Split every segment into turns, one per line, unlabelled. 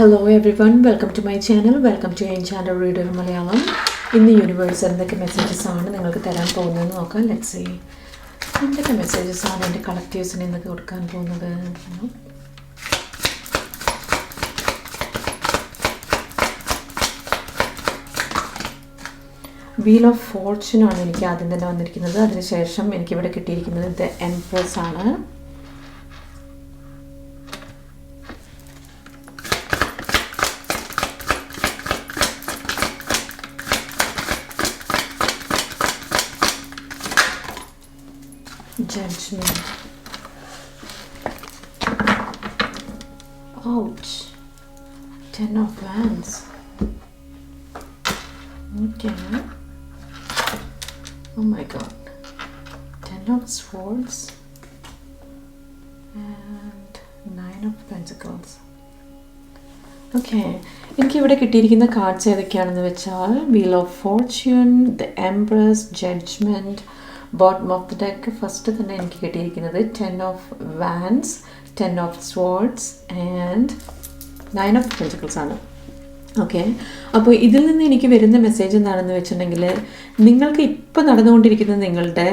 Hello everyone welcome to my channel welcome to N channel reader Malayalam ഇന്ന് universe എന്തൊക്കെ messages ആണ് നിങ്ങൾക്ക് തരാൻ പോകുന്നതെന്ന് നോക്കാം. ലെറ്റ്സ് സീ എന്തൊക്കെ മെസ്സേജസ് ആണ് എന്റെ കളക്റ്റീവ്സിന് ഇന്നൊക്കെ കൊടുക്കാൻ പോകുന്നത്? വീൽ ഓഫ് ഫോർച്യൂൺ ആണ് എനിക്ക് ആദ്യം തന്നെ വന്നിരിക്കുന്നത്. അതിനുശേഷം എനിക്കിവിടെ കിട്ടിയിരിക്കുന്നത് ദ എംപ്രസ് ആണ്. judgment. Ouch. Ten of Wands. Okay. Oh my god. Ten of Swords. And Nine of Pentacles. Okay എനിക്കിവിടെ കിട്ടിയിരിക്കുന്ന കാർഡ്സ് ഏതൊക്കെയാണെന്ന് വെച്ചാൽ wheel of fortune the empress judgement bottom of the deck first തന്നെ എനിക്ക് കിട്ടിയിരിക്കുന്നത് ten of wands ten of swords and nine of pentacles ആണ്. Okay അപ്പോൾ ഇതിൽ നിന്ന് എനിക്ക് വരുന്ന മെസ്സേജ് എന്താണെന്ന് വെച്ചിട്ടുണ്ടെങ്കിൽ നിങ്ങൾക്ക് ഇപ്പോൾ നടന്നുകൊണ്ടിരിക്കുന്ന നിങ്ങളുടെ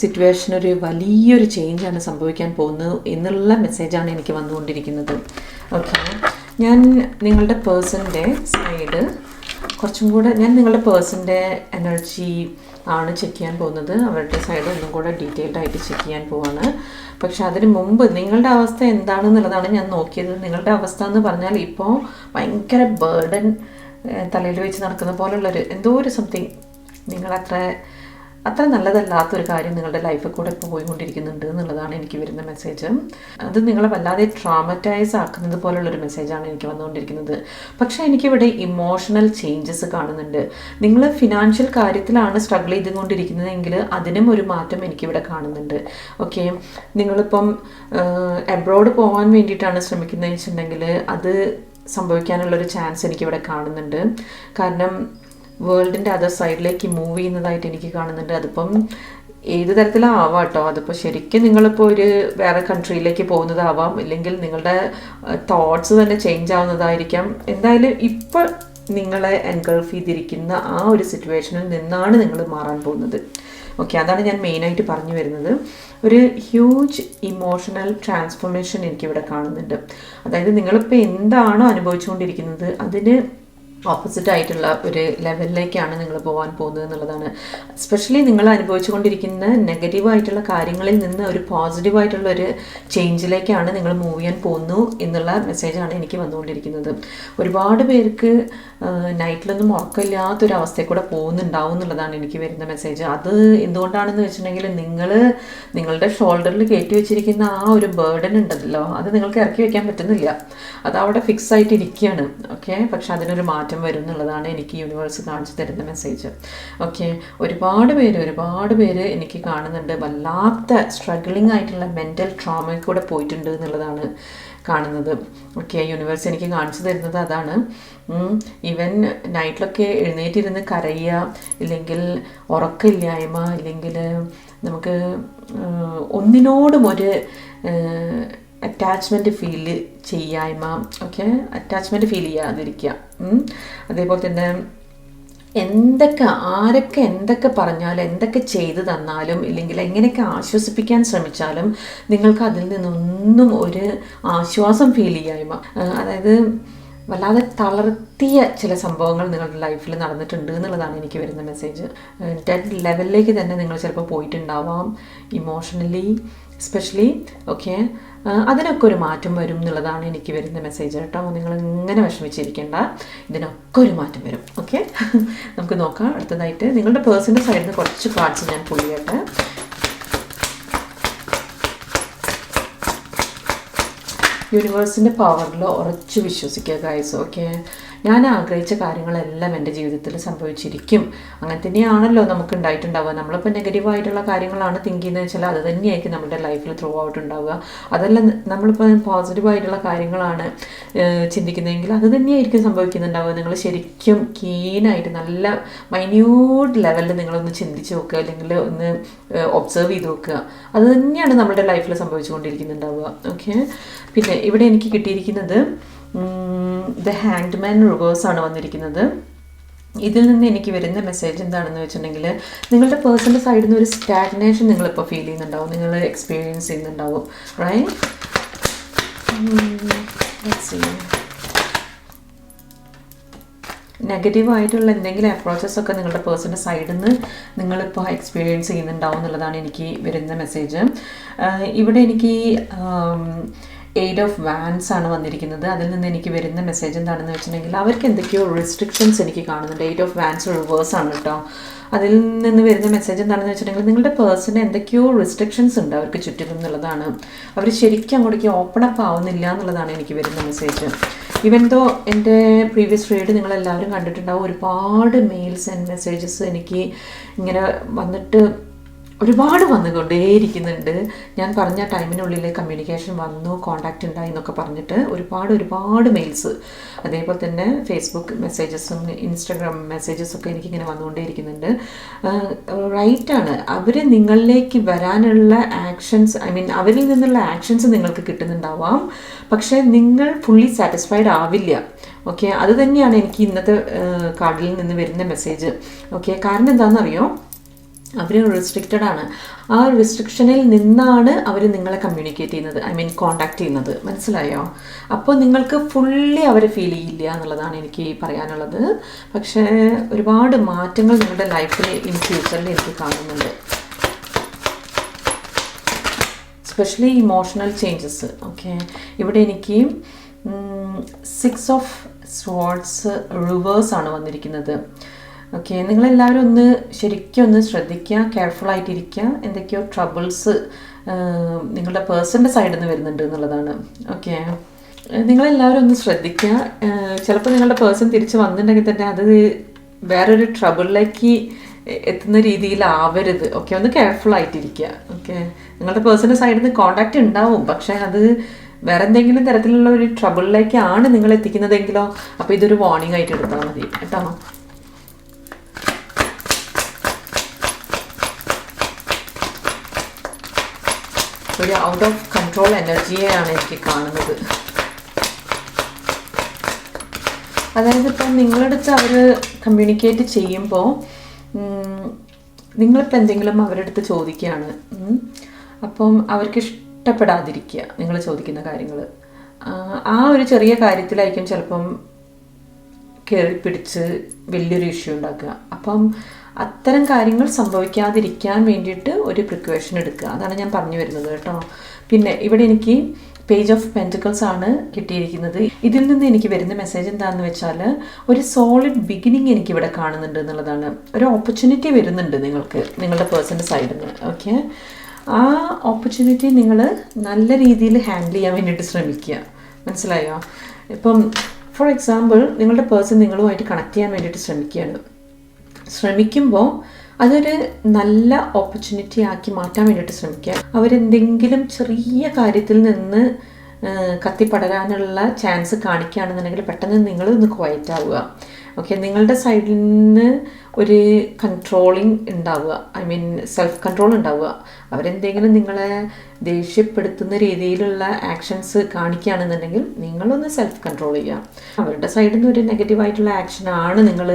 സിറ്റുവേഷൻ ഒരു വലിയൊരു ചേഞ്ചാണ് സംഭവിക്കാൻ പോകുന്നത് എന്നുള്ള മെസ്സേജാണ് എനിക്ക് വന്നുകൊണ്ടിരിക്കുന്നത്. ഓക്കെ ഞാൻ നിങ്ങളുടെ പേഴ്സന്റെ സൈഡ് കുറച്ചും കൂടെ ഞാൻ നിങ്ങളുടെ പേഴ്സന്റെ എനർജി ആണ് ചെക്ക് ചെയ്യാൻ പോകുന്നത്. അവരുടെ സൈഡ് ഒന്നും കൂടെ ഡീറ്റെയിൽഡ് ആയിട്ട് ചെക്ക് ചെയ്യാൻ പോവാണ്. പക്ഷെ അതിന് മുമ്പ് നിങ്ങളുടെ അവസ്ഥ എന്താണെന്നുള്ളതാണ് ഞാൻ നോക്കിയത്. നിങ്ങളുടെ അവസ്ഥ എന്ന് പറഞ്ഞാൽ ഇപ്പോൾ ഭയങ്കര ബേർഡൻ തലയിൽ വെച്ച് നടക്കുന്ന പോലുള്ളൊരു എന്തോ ഒരു സംതിങ് നിങ്ങളത്ര അത്ര നല്ലതല്ലാത്തൊരു കാര്യം നിങ്ങളുടെ ലൈഫിൽ കൂടെ ഇപ്പോൾ പോയിക്കൊണ്ടിരിക്കുന്നുണ്ട് എന്നുള്ളതാണ് എനിക്ക് വരുന്ന മെസ്സേജ് അത് നിങ്ങളെ വല്ലാതെ ട്രോമറ്റൈസ് ആക്കുന്നത് പോലുള്ളൊരു മെസ്സേജാണ് എനിക്ക് വന്നുകൊണ്ടിരിക്കുന്നത്. പക്ഷേ എനിക്കിവിടെ ഇമോഷണൽ ചേഞ്ചസ് കാണുന്നുണ്ട്. നിങ്ങൾ ഫിനാൻഷ്യൽ കാര്യത്തിലാണ് സ്ട്രഗിൾ ചെയ്തുകൊണ്ടിരിക്കുന്നതെങ്കിൽ അതിനും ഒരു മാറ്റം എനിക്കിവിടെ കാണുന്നുണ്ട്. ഓക്കെ നിങ്ങളിപ്പം എബ്രോഡ് പോകാൻ വേണ്ടിയിട്ടാണ് ശ്രമിക്കുന്നതെന്ന് വെച്ചിട്ടുണ്ടെങ്കിൽ അത് സംഭവിക്കാനുള്ളൊരു ചാൻസ് എനിക്കിവിടെ കാണുന്നുണ്ട്. കാരണം വേൾഡിന്റെ അതർ സൈഡിലേക്ക് മൂവ് ചെയ്യുന്നതായിട്ട് എനിക്ക് കാണുന്നുണ്ട്. അതിപ്പം ഏത് തരത്തിലാവാം കേട്ടോ അതിപ്പോൾ ശരിക്കും നിങ്ങളിപ്പോൾ ഒരു വേറെ കൺട്രിയിലേക്ക് പോകുന്നതാവാം. ഇല്ലെങ്കിൽ നിങ്ങളുടെ തോട്ട്സ് തന്നെ ചേഞ്ച് ആവുന്നതായിരിക്കാം. എന്തായാലും ഇപ്പം നിങ്ങളെ എൻഗൾഫ് ചെയ്തിരിക്കുന്ന ആ ഒരു സിറ്റുവേഷനിൽ നിന്നാണ് നിങ്ങൾ മാറാൻ പോകുന്നത്. ഓക്കെ അതാണ് ഞാൻ മെയിനായിട്ട് പറഞ്ഞു വരുന്നത്. ഒരു ഹ്യൂജ് ഇമോഷണൽ ട്രാൻസ്ഫോർമേഷൻ എനിക്കിവിടെ കാണുന്നുണ്ട്. അതായത് നിങ്ങളിപ്പോൾ എന്താണോ അനുഭവിച്ചുകൊണ്ടിരിക്കുന്നത് അതിന് ഓപ്പോസിറ്റ് ആയിട്ടുള്ള ഒരു ലെവലിലേക്കാണ് നിങ്ങൾ പോകാൻ പോകുന്നത് എന്നുള്ളതാണ്. സ്പെഷ്യലി നിങ്ങൾ അനുഭവിച്ചുകൊണ്ടിരിക്കുന്ന നെഗറ്റീവായിട്ടുള്ള കാര്യങ്ങളിൽ നിന്ന് ഒരു പോസിറ്റീവായിട്ടുള്ള ഒരു ചേഞ്ചിലേക്കാണ് നിങ്ങൾ മൂവ് ചെയ്യാൻ പോകുന്നു എന്നുള്ള മെസ്സേജാണ് എനിക്ക് വന്നുകൊണ്ടിരിക്കുന്നത്. ഒരുപാട് പേർക്ക് നൈറ്റിലൊന്നും ഉറക്കമില്ലാത്തൊരവസ്ഥയിൽ കൂടെ പോകുന്നുണ്ടാവും എന്നുള്ളതാണ് എനിക്ക് വരുന്ന മെസ്സേജ് അത് എന്തുകൊണ്ടാണെന്ന് വെച്ചിട്ടുണ്ടെങ്കിൽ നിങ്ങൾ നിങ്ങളുടെ ഷോൾഡറിൽ കയറ്റി വെച്ചിരിക്കുന്ന ആ ഒരു ബേർഡൻ ഉണ്ടല്ലോ അത് നിങ്ങൾക്ക് ഇറക്കി വെക്കാൻ പറ്റുന്നില്ല. അത് അവിടെ ഫിക്സ് ആയിട്ട് ഇരിക്കുകയാണ് ഓക്കെ പക്ഷെ അതിനൊരു മാറ്റം മാറ്റം വരും എന്നുള്ളതാണ് എനിക്ക് യൂണിവേഴ്സ് കാണിച്ചു തരുന്ന മെസ്സേജ് ഓക്കെ ഒരുപാട് പേര് ഒരുപാട് പേര് എനിക്ക് കാണുന്നുണ്ട്. വല്ലാത്ത സ്ട്രഗ്ലിംഗ് ആയിട്ടുള്ള മെന്റൽ ട്രോമയിൽ കൂടെ പോയിട്ടുണ്ട് എന്നുള്ളതാണ് കാണുന്നത്. ഓക്കെ യൂണിവേഴ്സ് എനിക്ക് കാണിച്ചു തരുന്നത് അതാണ്. ഈവൻ നൈറ്റിലൊക്കെ എഴുന്നേറ്റിരുന്ന് കരയുക ഇല്ലെങ്കിൽ ഉറക്കമില്ലായ്മ ഇല്ലെങ്കിൽ നമുക്ക് ഒന്നിനോടും ഒരു അറ്റാച്ച്മെന്റ് ഫീൽ ചെയ്യായ്മ ഓക്കെ അറ്റാച്ച്മെന്റ് ഫീൽ ചെയ്യാതിരിക്കുക അതേപോലെ തന്നെ എന്തൊക്കെ ആരൊക്കെ എന്തൊക്കെ പറഞ്ഞാലും എന്തൊക്കെ ചെയ്തു തന്നാലും ഇല്ലെങ്കിൽ എങ്ങനെയൊക്കെ ആശ്വസിപ്പിക്കാൻ ശ്രമിച്ചാലും നിങ്ങൾക്ക് അതിൽ നിന്നൊന്നും ഒരു ആശ്വാസം ഫീൽ ചെയ്യായ്മ. അതായത് വല്ലാതെ തളർത്തിയ ചില സംഭവങ്ങൾ നിങ്ങളുടെ ലൈഫിൽ നടന്നിട്ടുണ്ട് എന്നുള്ളതാണ് എനിക്ക് വരുന്ന മെസ്സേജ് ഡെഡ് ലെവലിലേക്ക് തന്നെ നിങ്ങൾ ചിലപ്പോൾ പോയിട്ടുണ്ടാവാം ഇമോഷണലി എസ്പെഷ്യലി ഓക്കെ അതിനൊക്കെ ഒരു മാറ്റം വരും എന്നുള്ളതാണ് എനിക്ക് വരുന്ന മെസ്സേജ് കേട്ടോ. നിങ്ങൾ ഇങ്ങനെ വിഷമിച്ചിരിക്കേണ്ട. ഇതിനൊക്കെ ഒരു മാറ്റം വരും. ഓക്കെ നമുക്ക് നോക്കാം. അടുത്തതായിട്ട് നിങ്ങളുടെ പേഴ്സിന്റെ സൈഡിൽ നിന്ന് കുറച്ച് കാർഡ്സ് ഞാൻ പുള്ളി ചെയ്യട്ടെ. യൂണിവേഴ്സിന്റെ പവറിൽ ഉറച്ചു വിശ്വസിക്കുക ഗൈസ് ഓക്കെ ഞാൻ ആഗ്രഹിച്ച കാര്യങ്ങളെല്ലാം എന്റെ ജീവിതത്തിൽ സംഭവിച്ചിരിക്കും. അങ്ങനെ തന്നെയാണല്ലോ നമുക്ക് ഉണ്ടായിട്ടുണ്ടാവുക നമ്മളിപ്പോൾ നെഗറ്റീവായിട്ടുള്ള കാര്യങ്ങളാണ് തിങ്ക് ചെയ്യുന്നത് വെച്ചാൽ അത് തന്നെയായിരിക്കും നമ്മുടെ ലൈഫിൽ ത്രൂ ഔട്ട് ഉണ്ടാവുക. അതല്ല നമ്മളിപ്പോൾ പോസിറ്റീവായിട്ടുള്ള കാര്യങ്ങളാണ് ചിന്തിക്കുന്നതെങ്കിൽ അത് തന്നെയായിരിക്കും സംഭവിക്കുന്നുണ്ടാവുക. നിങ്ങൾ ശരിക്കും കീനായിട്ട് നല്ല മൈന്യൂട്ട് ലെവലിൽ നിങ്ങളൊന്ന് ചിന്തിച്ച് നോക്കുക. അല്ലെങ്കിൽ ഒന്ന് ഒബ്സർവ് ചെയ്ത് നോക്കുക. അത് തന്നെയാണ് നമ്മുടെ ലൈഫിൽ സംഭവിച്ചുകൊണ്ടിരിക്കുന്നുണ്ടാവുക. ഓക്കെ പിന്നെ ഇവിടെ എനിക്ക് കിട്ടിയിരിക്കുന്നത് ദ ഹാൻഡ്മാൻ റുഗോസ് ആണ് വന്നിരിക്കുന്നത്. ഇതിൽ നിന്ന് എനിക്ക് വരുന്ന മെസ്സേജ് എന്താണെന്ന് വെച്ചിട്ടുണ്ടെങ്കിൽ നിങ്ങളുടെ പേഴ്സണൽ സൈഡിൽ നിന്ന് ഒരു സ്റ്റാഗ്നേഷൻ നിങ്ങളിപ്പോൾ ഫീൽ ചെയ്യുന്നുണ്ടാവും. നിങ്ങൾ എക്സ്പീരിയൻസ് ചെയ്യുന്നുണ്ടാവും. റൈറ്റ് നെഗറ്റീവ് ആയിട്ടുള്ള എന്തെങ്കിലും അപ്രോച്ചസ് ഒക്കെ നിങ്ങളുടെ പേഴ്സണൽ സൈഡിൽ നിന്ന് നിങ്ങളിപ്പോൾ എക്സ്പീരിയൻസ് ചെയ്യുന്നുണ്ടാവും എന്നുള്ളതാണ് എനിക്ക് വരുന്ന മെസ്സേജ് ഇവിടെ എനിക്ക് എയ്ഡ് ഓഫ് വാൻസ് ആണ് വന്നിരിക്കുന്നത്. അതിൽ നിന്ന് എനിക്ക് വരുന്ന മെസ്സേജ് എന്താണെന്ന് വെച്ചിട്ടുണ്ടെങ്കിൽ അവർക്ക് എന്തൊക്കെയോ റെസ്ട്രിക്ഷൻസ് എനിക്ക് കാണുന്നുണ്ട്. എയ്ഡ് ഓഫ് വാൻസ് റിവേഴ്സ് ആണ് കേട്ടോ അതിൽ നിന്ന് വരുന്ന മെസ്സേജ് എന്താണെന്ന് വെച്ചിട്ടുണ്ടെങ്കിൽ നിങ്ങളുടെ പേഴ്സണ് എന്തൊക്കെയോ റെസ്ട്രിക്ഷൻസ് ഉണ്ട് അവർക്ക് ചുറ്റും എന്നുള്ളതാണ്. അവർ ശരിക്കും അങ്ങോട്ടേക്ക് ഓപ്പൺ അപ്പ് ആവുന്നില്ല എന്നുള്ളതാണ് എനിക്ക് വരുന്ന മെസ്സേജ് ഇവൻ ദോ എന്റെ പ്രീവിയസ് റീഡ് നിങ്ങളെല്ലാവരും കണ്ടിട്ടുണ്ടാവും ഒരുപാട് മെയിൽസ് ആൻഡ് മെസ്സേജസ് എനിക്ക് ഇങ്ങനെ വന്നിട്ട് ഒരുപാട് വന്നുകൊണ്ടേയിരിക്കുന്നുണ്ട്. ഞാൻ പറഞ്ഞ ടൈമിനുള്ളിൽ കമ്മ്യൂണിക്കേഷൻ വന്നു കോണ്ടാക്റ്റ് ഉണ്ടായി എന്നൊക്കെ പറഞ്ഞിട്ട് ഒരുപാട് ഒരുപാട് മെയിൽസ് അതേപോലെ തന്നെ ഫേസ്ബുക്ക് മെസ്സേജസും ഇൻസ്റ്റാഗ്രാം മെസ്സേജസും ഒക്കെ എനിക്കിങ്ങനെ വന്നുകൊണ്ടേയിരിക്കുന്നുണ്ട്. റൈറ്റാണ് അവർ നിങ്ങളിലേക്ക് വരാനുള്ള ആക്ഷൻസ് ഐ മീൻ അവരിൽ നിന്നുള്ള ആക്ഷൻസ് നിങ്ങൾക്ക് കിട്ടുന്നുണ്ടാവാം. പക്ഷേ നിങ്ങൾ ഫുള്ളി സാറ്റിസ്ഫൈഡ് ആവില്ല. ഓക്കെ അത് തന്നെയാണ് എനിക്ക് ഇന്നത്തെ കാർഡിൽ നിന്ന് വരുന്ന മെസ്സേജ് ഓക്കെ കാരണം എന്താണെന്നറിയോ? അവർ റെസ്ട്രിക്റ്റഡ് ആണ്. ആ റെസ്ട്രിക്ഷനിൽ നിന്നാണ് അവർ നിങ്ങളെ കമ്മ്യൂണിക്കേറ്റ് ചെയ്യുന്നത്. ഐ മീൻ കോണ്ടാക്ട് ചെയ്യുന്നത്. മനസ്സിലായോ? അപ്പോൾ നിങ്ങൾക്ക് ഫുള്ളി അവരെ ഫീൽ ചെയ്യില്ല എന്നുള്ളതാണ് എനിക്ക് പറയാനുള്ളത്. പക്ഷേ ഒരുപാട് മാറ്റങ്ങൾ നിങ്ങളുടെ ലൈഫിൽ ഇൻ ഫ്യൂച്ചറിൽ എനിക്ക് കാണുന്നുണ്ട്. സ്പെഷ്യലി ഇമോഷണൽ ചേഞ്ചസ് ഓക്കെ ഇവിടെ എനിക്ക് സിക്സ് ഓഫ് സ്വാർട്സ് റിവേഴ്സ് ആണ് വന്നിരിക്കുന്നത്. ഓക്കെ നിങ്ങളെല്ലാവരും ഒന്ന് ശരിക്കും ഒന്ന് ശ്രദ്ധിക്കുക കെയർഫുൾ ആയിട്ടിരിക്കുക. എന്തൊക്കെയോ ട്രബിൾസ് നിങ്ങളുടെ പേഴ്സന്റെ സൈഡിൽ നിന്ന് വരുന്നുണ്ട് എന്നുള്ളതാണ്. ഓക്കെ നിങ്ങളെല്ലാവരും ഒന്ന് ശ്രദ്ധിക്കുക. ചിലപ്പോൾ നിങ്ങളുടെ പേഴ്സൺ തിരിച്ച് വന്നിട്ടുണ്ടെങ്കിൽ തന്നെ അത് വേറൊരു ട്രബിളിലേക്ക് എത്തുന്ന രീതിയിലാവരുത്. ഓക്കെ ഒന്ന് കെയർഫുൾ ആയിട്ടിരിക്കുക. ഓക്കെ നിങ്ങളുടെ പേഴ്സന്റെ സൈഡിൽ നിന്ന് കോണ്ടാക്റ്റ് ഉണ്ടാവും. പക്ഷേ അത് വേറെ എന്തെങ്കിലും തരത്തിലുള്ള ഒരു ട്രബിളിലേക്കാണ് നിങ്ങൾ എത്തിക്കുന്നതെങ്കിലോ അപ്പോൾ ഇതൊരു വാർണിംഗ് ആയിട്ട് എടുത്താൽ മതി. കേട്ടോ? ഒരു ഔട്ട് ഓഫ് കൺട്രോൾ എനർജിയെയാണ് എനിക്ക് കാണുന്നത്. അതായത് ഇപ്പം നിങ്ങളടുത്ത് അവർ കമ്മ്യൂണിക്കേറ്റ് ചെയ്യുമ്പോൾ നിങ്ങളിപ്പോൾ എന്തെങ്കിലും അവരുടെ അടുത്ത് ചോദിക്കുകയാണ് അപ്പം അവർക്ക് ഇഷ്ടപ്പെടാതിരിക്കുക നിങ്ങൾ ചോദിക്കുന്ന കാര്യങ്ങൾ ആ ഒരു ചെറിയ കാര്യത്തിലായിരിക്കും ചിലപ്പം കയറി പിടിച്ച് വലിയൊരു ഇഷ്യൂ ഉണ്ടാക്കുക. അപ്പം അത്തരം കാര്യങ്ങൾ സംഭവിക്കാതിരിക്കാൻ വേണ്ടിയിട്ട് ഒരു പ്രിക്കോഷൻ എടുക്കുക. അതാണ് ഞാൻ പറഞ്ഞു വരുന്നത് കേട്ടോ. പിന്നെ ഇവിടെ എനിക്ക് പേജ് ഓഫ് പെന്റിക്കൽസ് ആണ് കിട്ടിയിരിക്കുന്നത്. ഇതിൽ നിന്ന് എനിക്ക് വരുന്ന മെസ്സേജ് എന്താണെന്ന് വെച്ചാൽ ഒരു സോളിഡ് ബിഗിനിങ് എനിക്ക് ഇവിടെ കാണുന്നുണ്ട് എന്നുള്ളതാണ്. ഒരു ഓപ്പർച്യൂണിറ്റി വരുന്നുണ്ട് നിങ്ങൾക്ക് നിങ്ങളുടെ പേഴ്സന്റെ സൈഡിൽ നിന്ന് ഓക്കെ ആ ഓപ്പർച്യൂണിറ്റി നിങ്ങൾ നല്ല രീതിയിൽ ഹാൻഡിൽ ചെയ്യാൻ വേണ്ടിയിട്ട് ശ്രമിക്കുക. മനസ്സിലായോ? ഇപ്പം ഫോർ എക്സാമ്പിൾ നിങ്ങളുടെ പേഴ്സൺ നിങ്ങളുമായിട്ട് കണക്ട് ചെയ്യാൻ വേണ്ടിയിട്ട് ശ്രമിക്കുകയാണ്. ശ്രമിക്കുമ്പോൾ അതൊരു നല്ല ഓപ്പർച്യൂണിറ്റി ആക്കി മാറ്റാൻ വേണ്ടിയിട്ട് ശ്രമിക്കുക. അവരെന്തെങ്കിലും ചെറിയ കാര്യത്തിൽ നിന്ന് കത്തിപ്പടരാനുള്ള ചാൻസ് കാണിക്കുകയാണെന്നുണ്ടെങ്കിൽ പെട്ടെന്ന് നിങ്ങൾ ക്വയറ്റ് ആവുക. ഓക്കെ നിങ്ങളുടെ സൈഡിൽ നിന്ന് ഒരു കൺട്രോളിങ് ഉണ്ടാവുക ഐ മീൻ സെൽഫ് കൺട്രോൾ ഉണ്ടാവുക അവരെന്തെങ്കിലും നിങ്ങളെ ദേഷ്യപ്പെടുത്തുന്ന രീതിയിലുള്ള ആക്ഷൻസ് കാണിക്കുകയാണെന്നുണ്ടെങ്കിൽ നിങ്ങളൊന്ന് സെൽഫ് കൺട്രോൾ ചെയ്യുക അവരുടെ സൈഡിൽ നിന്ന് ഒരു നെഗറ്റീവായിട്ടുള്ള ആക്ഷനാണ് നിങ്ങൾ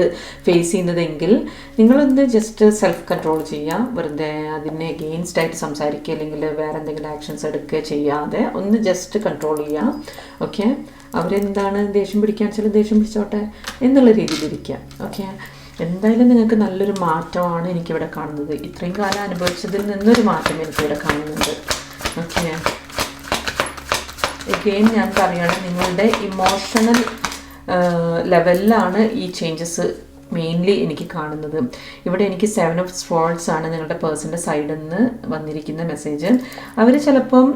ഫേസ് ചെയ്യുന്നതെങ്കിൽ നിങ്ങളൊന്ന് ജസ്റ്റ് സെൽഫ് കൺട്രോൾ ചെയ്യുക വെറുതെ അതിനെ എഗെയിൻസ്റ്റ് ആയിട്ട് സംസാരിക്കുക അല്ലെങ്കിൽ വേറെ എന്തെങ്കിലും ആക്ഷൻസ് എടുക്കുക ചെയ്യാതെ ഒന്ന് ജസ്റ്റ് കൺട്രോൾ ചെയ്യുക ഓക്കെ അവരെന്താണ് ദേഷ്യം പിടിക്കാൻ വെച്ചാൽ ദേഷ്യം പിടിച്ചോട്ടെ എന്നുള്ള രീതിയിലിരിക്കുക ഓക്കെ എന്തായാലും നിങ്ങൾക്ക് നല്ലൊരു മാറ്റമാണ് എനിക്കിവിടെ കാണുന്നത്. ഇത്രയും കാലം അനുഭവിച്ചതിൽ നിന്നൊരു മാറ്റം എനിക്കിവിടെ കാണുന്നുണ്ട്. ഓക്കെ എഗെയിൻ ഞാൻ പറയുകയാണ് നിങ്ങളുടെ ഇമോഷണൽ ലെവലിലാണ് ഈ ചേഞ്ചസ് മെയിൻലി എനിക്ക് കാണുന്നത്. ഇവിടെ എനിക്ക് സെവൻ ഓഫ് സ്പോൾസ് ആണ് നിങ്ങളുടെ പേഴ്സന്റെ സൈഡിൽ നിന്ന് വന്നിരിക്കുന്ന മെസ്സേജ് അവർ ചിലപ്പം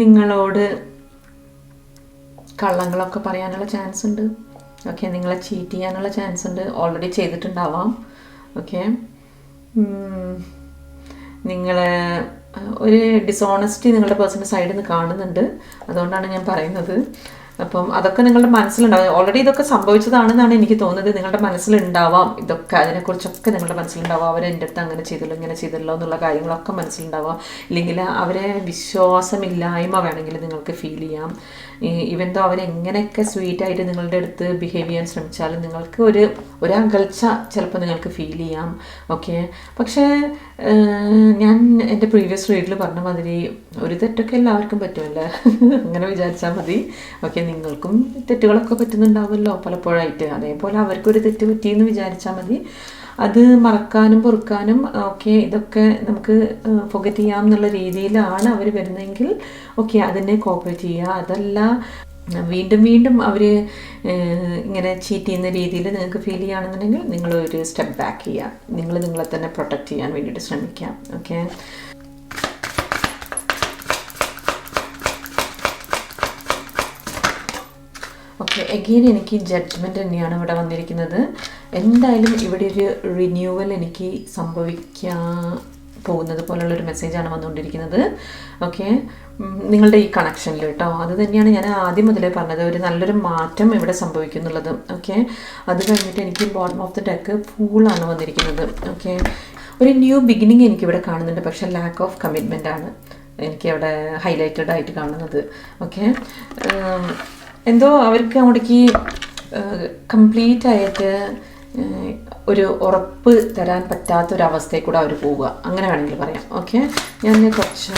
നിങ്ങളോട് കള്ളങ്ങളൊക്കെ പറയാനുള്ള ചാൻസ് ഉണ്ട്. ഓക്കെ നിങ്ങളെ ചീറ്റ് ചെയ്യാനുള്ള ചാൻസ് ഉണ്ട്. ഓൾറെഡി ചെയ്തിട്ടുണ്ടാവാം. ഓക്കെ നിങ്ങളെ ഒരു ഡിസോണസ്റ്റി നിങ്ങളുടെ പേഴ്സന്റെ സൈഡിൽ നിന്ന് കാണുന്നുണ്ട്. അതുകൊണ്ടാണ് ഞാൻ പറയുന്നത്. അപ്പം അതൊക്കെ നിങ്ങളുടെ മനസ്സിലുണ്ടാവും. ഓൾറെഡി ഇതൊക്കെ സംഭവിച്ചതാണെന്നാണ് എനിക്ക് തോന്നുന്നത്. നിങ്ങളുടെ മനസ്സിലുണ്ടാവാം. ഇതൊക്കെ അതിനെക്കുറിച്ചൊക്കെ നിങ്ങളുടെ മനസ്സിലുണ്ടാവാം. അവരെ എന്റെ അടുത്ത് അങ്ങനെ ചെയ്തല്ലോ ഇങ്ങനെ ചെയ്തല്ലോ എന്നുള്ള കാര്യങ്ങളൊക്കെ മനസ്സിലുണ്ടാവാം. ഇല്ലെങ്കിൽ അവരെ വിശ്വാസമില്ലായ്മ വേണമെങ്കിൽ നിങ്ങൾക്ക് ഫീൽ ചെയ്യാം. ഇവൻ തോ അവരെങ്ങനെയൊക്കെ സ്വീറ്റായിട്ട് നിങ്ങളുടെ അടുത്ത് ബിഹേവ് ചെയ്യാൻ ശ്രമിച്ചാലും നിങ്ങൾക്ക് ഒരു ഒരു അകൽച്ച ചിലപ്പോൾ നിങ്ങൾക്ക് ഫീൽ ചെയ്യാം. ഓക്കെ പക്ഷേ ഞാൻ എന്റെ പ്രീവിയസ് റീഡിൽ പറഞ്ഞ മാതിരി ഒരു തെറ്റൊക്കെ എല്ലാവർക്കും പറ്റുമല്ലേ? അങ്ങനെ വിചാരിച്ചാൽ മതി. ഓക്കെ നിങ്ങൾക്കും തെറ്റുകളൊക്കെ പറ്റുന്നുണ്ടാവുമല്ലോ പലപ്പോഴായിട്ട്. അതേപോലെ അവർക്കൊരു തെറ്റ് പറ്റിയെന്ന് വിചാരിച്ചാൽ മതി. അത് മറക്കാനും പൊറുക്കാനും ഓക്കെ ഇതൊക്കെ നമുക്ക് ഫൊഗറ്റ് ചെയ്യാം എന്നുള്ള രീതിയിലാണ് അവർ വരുന്നതെങ്കിൽ ഓക്കെ അതിനെ കോപ്പറേറ്റ് ചെയ്യുക. അതല്ല വീണ്ടും വീണ്ടും അവർ ഇങ്ങനെ ചീറ്റ് ചെയ്യുന്ന രീതിയിൽ നിങ്ങൾക്ക് ഫീൽ ചെയ്യുകയാണെന്നുണ്ടെങ്കിൽ നിങ്ങൾ ഒരു സ്റ്റെപ്പ് ബാക്ക് ചെയ്യുക. നിങ്ങൾ നിങ്ങളെ തന്നെ പ്രൊട്ടക്റ്റ് ചെയ്യാൻ വേണ്ടിയിട്ട് ശ്രമിക്കാം ഓക്കെ ഓക്കെ എഗെയിൻ എനിക്ക് ജഡ്ജ്മെന്റ് തന്നെയാണ് ഇവിടെ വന്നിരിക്കുന്നത്. എന്തായാലും ഇവിടെ ഒരു റിന്യൂവൽ എനിക്ക് സംഭവിക്കാൻ പോകുന്നത് പോലുള്ളൊരു മെസ്സേജാണ് വന്നുകൊണ്ടിരിക്കുന്നത്. ഓക്കെ നിങ്ങളുടെ ഈ കണക്ഷനിൽ കേട്ടോ. അത് തന്നെയാണ് ഞാൻ ആദ്യം മുതലേ പറഞ്ഞത്. ഒരു നല്ലൊരു മാറ്റം ഇവിടെ സംഭവിക്കുന്നുള്ളത്. ഓക്കെ അത് കഴിഞ്ഞിട്ട് എനിക്ക് ബോട്ടം ഓഫ് ദി ഡെക്ക് ഫൂളാണ് വന്നിരിക്കുന്നത്. ഓക്കെ ഒരു ന്യൂ ബിഗിനിങ് എനിക്കിവിടെ കാണുന്നുണ്ട്. പക്ഷെ ലാക്ക് ഓഫ് കമ്മിറ്റ്മെന്റ് ആണ് എനിക്ക് അവിടെ ഹൈലൈറ്റഡ് ആയിട്ട് കാണുന്നത്. ഓക്കെ എന്തോ അവർക്ക് അങ്ങോട്ടേക്ക് കംപ്ലീറ്റ് ആയിട്ട് ഒരു ഉറപ്പ് തരാൻ പറ്റാത്ത ഒരു അവസ്ഥയിൽ കൂടെ അവർ പോവുക. അങ്ങനെ വേണമെങ്കിൽ പറയാം. ഓക്കെ? ഞാൻ കുറച്ച്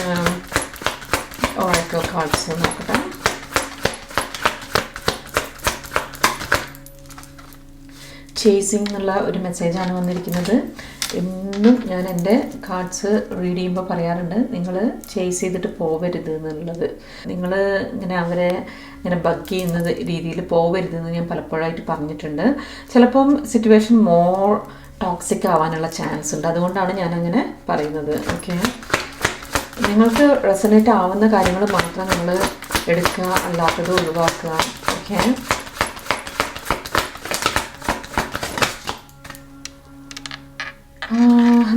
ഓരോ കാർഡ്സ് നോക്കട്ടെ. ചേസിങ് എന്നുള്ള ഒരു മെസ്സേജാണ് വന്നിരിക്കുന്നത്. എന്നും ഞാൻ എന്റെ കാർഡ്സ് റീഡ് ചെയ്യുമ്പോൾ പറയാറുണ്ട് നിങ്ങൾ ചേസ് ചെയ്തിട്ട് പോവരുത് എന്നുള്ളത്. നിങ്ങൾ ഇങ്ങനെ അവരെ ഇങ്ങനെ ബഗ് ചെയ്യുന്ന രീതിയിൽ പോവരുത് എന്ന് ഞാൻ പലപ്പോഴായിട്ട് പറഞ്ഞിട്ടുണ്ട്. ചിലപ്പം സിറ്റുവേഷൻ മോർ ടോക്സിക് ആവാനുള്ള ചാൻസ് ഉണ്ട്. അതുകൊണ്ടാണ് ഞാൻ അങ്ങനെ പറയുന്നത്. ഓക്കെ നിങ്ങൾക്ക് റെസനേറ്റ് ആവുന്ന കാര്യങ്ങൾ മാത്രം നിങ്ങൾ എടുക്കുക അല്ലാത്തത് ഒഴിവാക്കുക. ഓക്കെ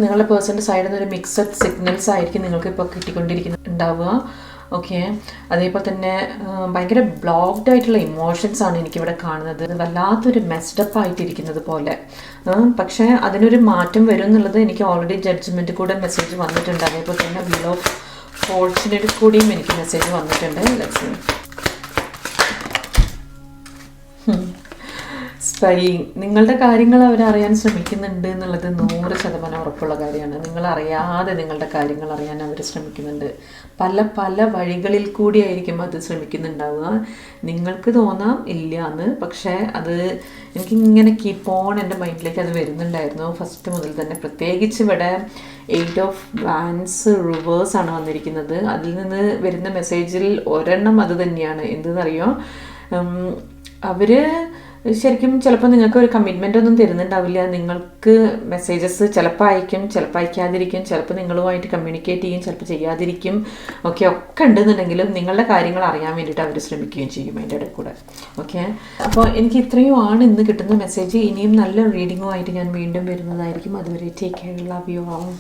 നിങ്ങളുടെ പേഴ്സന്റെ സൈഡിൽ നിന്ന് ഒരു മിക്സഡ് സിഗ്നൽസ് ആയിരിക്കും നിങ്ങൾക്ക് ഇപ്പോൾ കിട്ടിക്കൊണ്ടിരിക്കുന്നത് ഉണ്ടാവുക ഓക്കെ അതേപോലെ തന്നെ ഭയങ്കര ബ്ലോക്ക്ഡ് ആയിട്ടുള്ള ഇമോഷൻസ് ആണ് എനിക്കിവിടെ കാണുന്നത്. വല്ലാത്തൊരു മെസ്ഡപ്പ് ആയിട്ടിരിക്കുന്നത് പോലെ. പക്ഷേ അതിനൊരു മാറ്റം വരും എന്നുള്ളത് എനിക്ക് ഓൾറെഡി ജഡ്ജ്മെന്റ് കൂടെ മെസ്സേജ് വന്നിട്ടുണ്ട്. അതേപോലെ തന്നെ ബിലോ ഫോർച്യൂണിൽ കൂടിയും എനിക്ക് മെസ്സേജ് വന്നിട്ടുണ്ട്. ലെറ്റ്സ് സ്പൈയിങ് നിങ്ങളുടെ കാര്യങ്ങൾ അവരറിയാൻ ശ്രമിക്കുന്നുണ്ട് എന്നുള്ളത് നൂറ് ശതമാനം ഉറപ്പുള്ള കാര്യമാണ്. നിങ്ങൾ അറിയാതെ നിങ്ങളുടെ കാര്യങ്ങൾ അറിയാൻ അവർ ശ്രമിക്കുന്നുണ്ട്. പല പല വഴികളിൽ കൂടിയായിരിക്കും അത് ശ്രമിക്കുന്നുണ്ടാവുക. നിങ്ങൾക്ക് തോന്നാം ഇല്ല എന്ന്. പക്ഷേ അത് എനിക്കിങ്ങനെ കീപ്പ് ഓൺ എന്റെ മൈൻഡിലേക്ക് അത് വരുന്നുണ്ടായിരുന്നു. ഫസ്റ്റ് മുതൽ തന്നെ പ്രത്യേകിച്ച് ഇവിടെ എയ്റ്റ് ഓഫ് വാൻസ് റിവേഴ്സ് ആണ് വന്നിരിക്കുന്നത്. അതിൽ നിന്ന് വരുന്ന മെസ്സേജിൽ ഒരെണ്ണം അത് തന്നെയാണ്. എന്തെന്നറിയോ? അവർ ശരിക്കും ചിലപ്പോൾ നിങ്ങൾക്ക് ഒരു കമ്മിറ്റ്മെന്റ് ഒന്നും തരുന്നുണ്ടാവില്ല. നിങ്ങൾക്ക് മെസ്സേജസ് ചിലപ്പോൾ അയക്കും ചിലപ്പോൾ അയക്കാതിരിക്കും ചിലപ്പോൾ നിങ്ങളുമായിട്ട് കമ്മ്യൂണിക്കേറ്റ് ചെയ്യും ചിലപ്പോൾ ചെയ്യാതിരിക്കും. ഓക്കെ ഒക്കെ ഉണ്ടെന്നുണ്ടെങ്കിലും നിങ്ങളുടെ കാര്യങ്ങൾ അറിയാൻ വേണ്ടിയിട്ട് അവർ ശ്രമിക്കുകയും ചെയ്യും അതിന്റെ ഇടയിൽ കൂടെ ഓക്കെ അപ്പോൾ എനിക്ക് ഇത്രയും ആണ് ഇന്ന് കിട്ടുന്ന മെസ്സേജ് ഇനിയും നല്ല റീഡിങ്ങുമായിട്ട് ഞാൻ വീണ്ടും വരുന്നതായിരിക്കും. അതുവരെ ടേക്ക് കെയർ ലവ് യു ആവും